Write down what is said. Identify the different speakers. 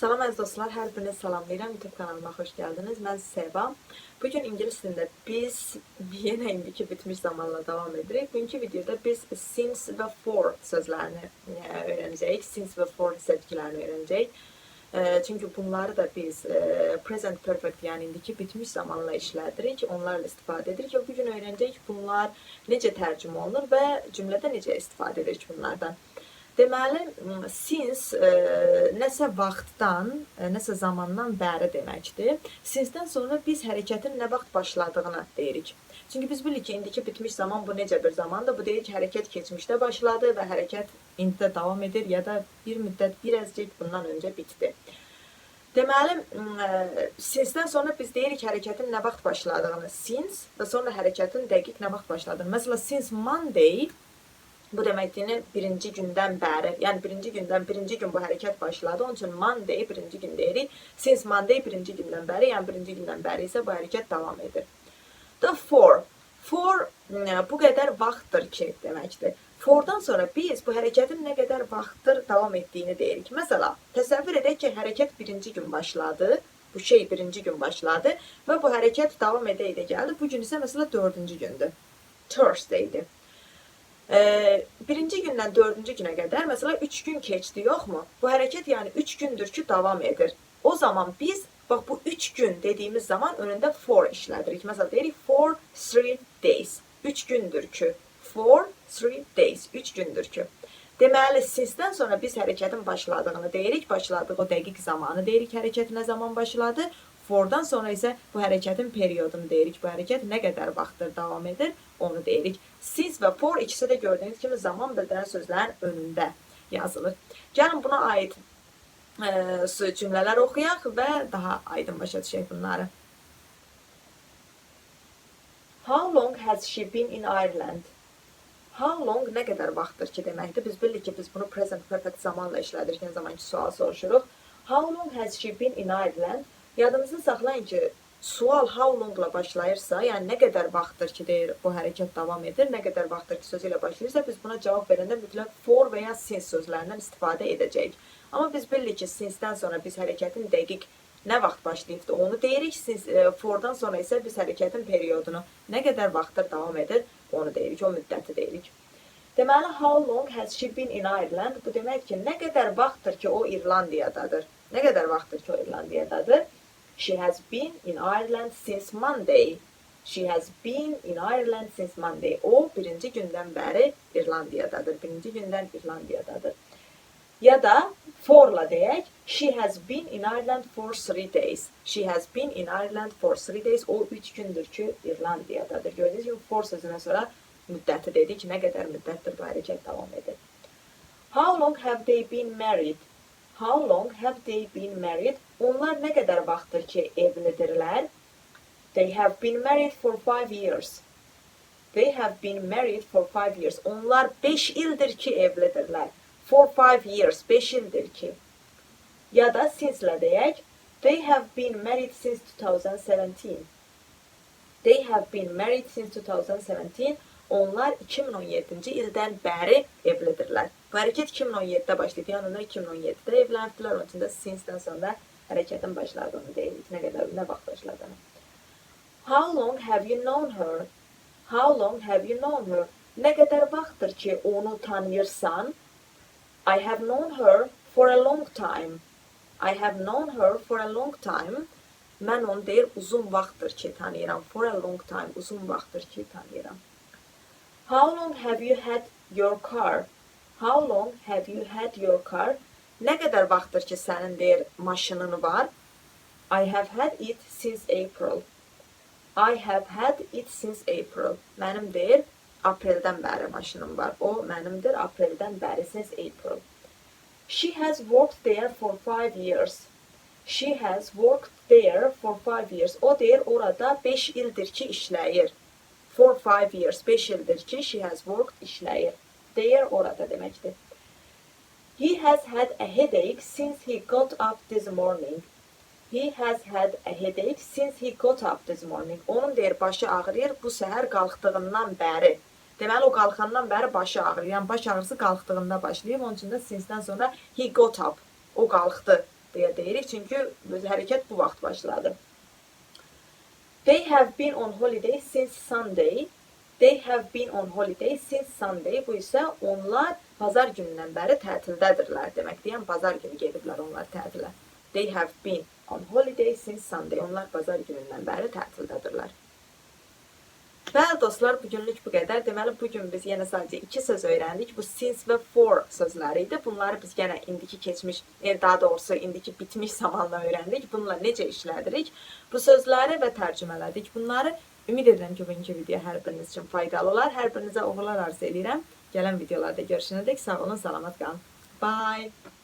Speaker 1: Salam əziz dostlar, hər birinizi salamlayıram. YouTube kanalıma xoş gəldiniz. Mən Seva. Bugün ingilis dilində biz yenə indiki bitmiş zamanla davam edirik. Bugünkü videoda biz since və for sözlərini e, öyrənəcəyik. Since və for hissəciklərini öyrənəcəyik. E, Çünki bunları da biz e, present perfect yəni indiki bitmiş zamanla işlədirik. Onlarla istifadə edirik və bugün öyrənəcəyik bunlar necə tərcümə olunur və cümlədə necə istifadə edirik bunlardan. Deməli, since e, nəsə vaxtdan, e, nəsə zamandan bəri deməkdir. Since-dən sonra biz hərəkətin nə vaxt başladığını deyirik. Çünki biz bilirik ki, indiki bitmiş zaman bu necə bir zamandır? Bu deyir ki, hərəkət keçmişdə başladı və hərəkət indidə davam edir ya da bir müddət bir əzcək bundan öncə bitdi. Deməli, e, since-dən sonra biz deyirik hərəkətin nə vaxt başladığını. Since və sonra hərəkətin dəqiq nə vaxt başladığını. Məsələn, since Monday bu deməkdir birinci gündən bəri, yəni birinci gündən birinci gün bu hərəkət başladı. Onun üçün Monday birinci gün deyirik. Since Monday birinci gündən bəri, yəni birinci gündən bəri isə bu hərəkət davam edir. The for. For m, bu qədər vaxtdır ki deməkdir. Fordan sonra biz bu hərəkətin nə qədər vaxtdır davam etdiyini deyirik. Məsələn, təsəvvür edək ki, hərəkət birinci gün başladı. Bu şey birinci gün başladı və bu hərəkət davam edə edə gəldi. Bu gün isə məsələn dördüncü gündür. Thursday'dir. Ee, birinci gündən dördüncü günə qədər mesela üç gün keçdi yoxmu? Bu hərəkət yəni üç gündür ki davam edir. O zaman biz bax bu üç gün dediyimiz zaman önündə for işlədirik. Məsələn deyirik for three days. Üç gündür ki. For three days. Üç gündür ki. Deməli, since-dən sonra biz hərəkətin başladığını deyirik, başladığı dəqiq zamanı deyirik, hərəkət nə zaman başladı. For-dan sonra isə bu hərəkətin periodunu deyirik. Bu hərəkət nə qədər vaxtdır davam edir, onu deyirik. Since və for ikisi də gördüyünüz kimi zaman bildirən sözlərin önündə yazılır. Gəlin buna aid e, cümlələr oxuyaq və daha aydın başa düşək bunları. How long has she been in Ireland? How long nə qədər vaxtdır ki deməkdir. Biz bilirik ki, biz bunu present perfect zamanla işlədirik. Nə zaman ki sual soruşuruq. How long has she been in Ireland? Yadınızda saxlayın ki, sual how long-la başlayırsa, yəni nə qədər vaxtdır ki deyir bu hərəkət davam edir, nə qədər vaxtdır ki sözü ilə başlayırsa, biz buna cavab verəndə mütləq for və ya since sözlərindən istifadə edəcəyik. Amma biz bilirik ki, since-dən sonra biz hərəkətin dəqiq nə vaxt başlayıbdı onu deyirik. Since, e, for-dan sonra isə biz hərəkətin periodunu nə qədər vaxtdır davam edir onu deyirik, o müddəti deyirik. Deməli, how long has she been in Ireland? Bu demək ki, nə qədər vaxtdır ki o İrlandiyadadır. Nə qədər vaxtdır ki o İrlandiyadadır? She has been in Ireland since Monday. She has been in Ireland since Monday. O birinci gündən bəri İrlandiyadadır. Birinci gündən İrlandiyadadır. Ya da forla deyək, she has been in Ireland for three days. She has been in Ireland for three days. O üç gündür ki İrlandiyadadır. Gördüyünüz kimi for sözünə sonra müddəti dedik. Nə qədər müddətdir bu hərəkət davam edir. How long have they been married? How long have they been married? Onlar nə qədər vaxtdır ki evlidirlər? They have been married for five years. They have been married for five years. Onlar 5 ildir ki evlidirlər. For five years, 5 ildir ki. Ya da since-lə deyək. They have been married since 2017. They have been married since 2017. Onlar 2017-ci ildən bəri evlidirlər. Bu hərəkət 2017-də başlayıb. Onlar 2017-də evləndilər. Onun üçün də since-dən sonra hərəkətin başladığını deyirik. Nə qədər, nə vaxt başladığını. How long have you known her? How long have you known her? Nə qədər vaxtdır ki onu tanıyırsan? I have known her for a long time. I have known her for a long time. Mən onu deyir uzun vaxtdır ki tanıyıram. For a long time. Uzun vaxtdır ki tanıyıram. How long have you had your car? How long have you had your car? Nə qədər vaxtdır ki sənin deyir maşının var? I have had it since April. I have had it since April. Mənim deyir apreldən bəri maşınım var. O mənimdir apreldən bəri since April. She has worked there for five years. She has worked there for five years. O deyir orada 5 ildir ki işləyir. For five years. 5 ildir ki she has worked işləyir. There orada deməkdir. He has had a headache since he got up this morning. He has had a headache since he got up this morning. Onun deyir başı ağrıyır bu səhər qalxdığından bəri. Deməli o qalxandan bəri başı ağrıyır. Yəni baş ağrısı qalxdığında başlayıb. Onun üçün də since-dən sonra he got up. O qalxdı. deyə deyirik. Çünki hərəkət bu vaxt başladı. They have been on holiday since Sunday. They have been on holiday since Sunday. Bu isə onlar bazar günündən bəri tətildədirlər deməkdir. Yəni bazar günü gediblər onlar tətilə. They have been on holiday since Sunday. Onlar bazar günündən bəri tətildədirlər. Bəli dostlar, bugünlük bu qədər. Deməli, bu gün biz yenə sadəcə iki söz öyrəndik. Bu since və for sözləri idi. Bunları biz yenə indiki keçmiş, e, daha doğrusu indiki bitmiş zamanla öyrəndik. Bununla necə işlədirik? Bu sözləri və tərcümələdik. Bunları ümid edirəm ki, bugünkü video hər biriniz üçün faydalı olar. Hər birinizə uğurlar arzu edirəm. Gələn videolarda görüşənədək sağ olun, salamat qalın. Bye.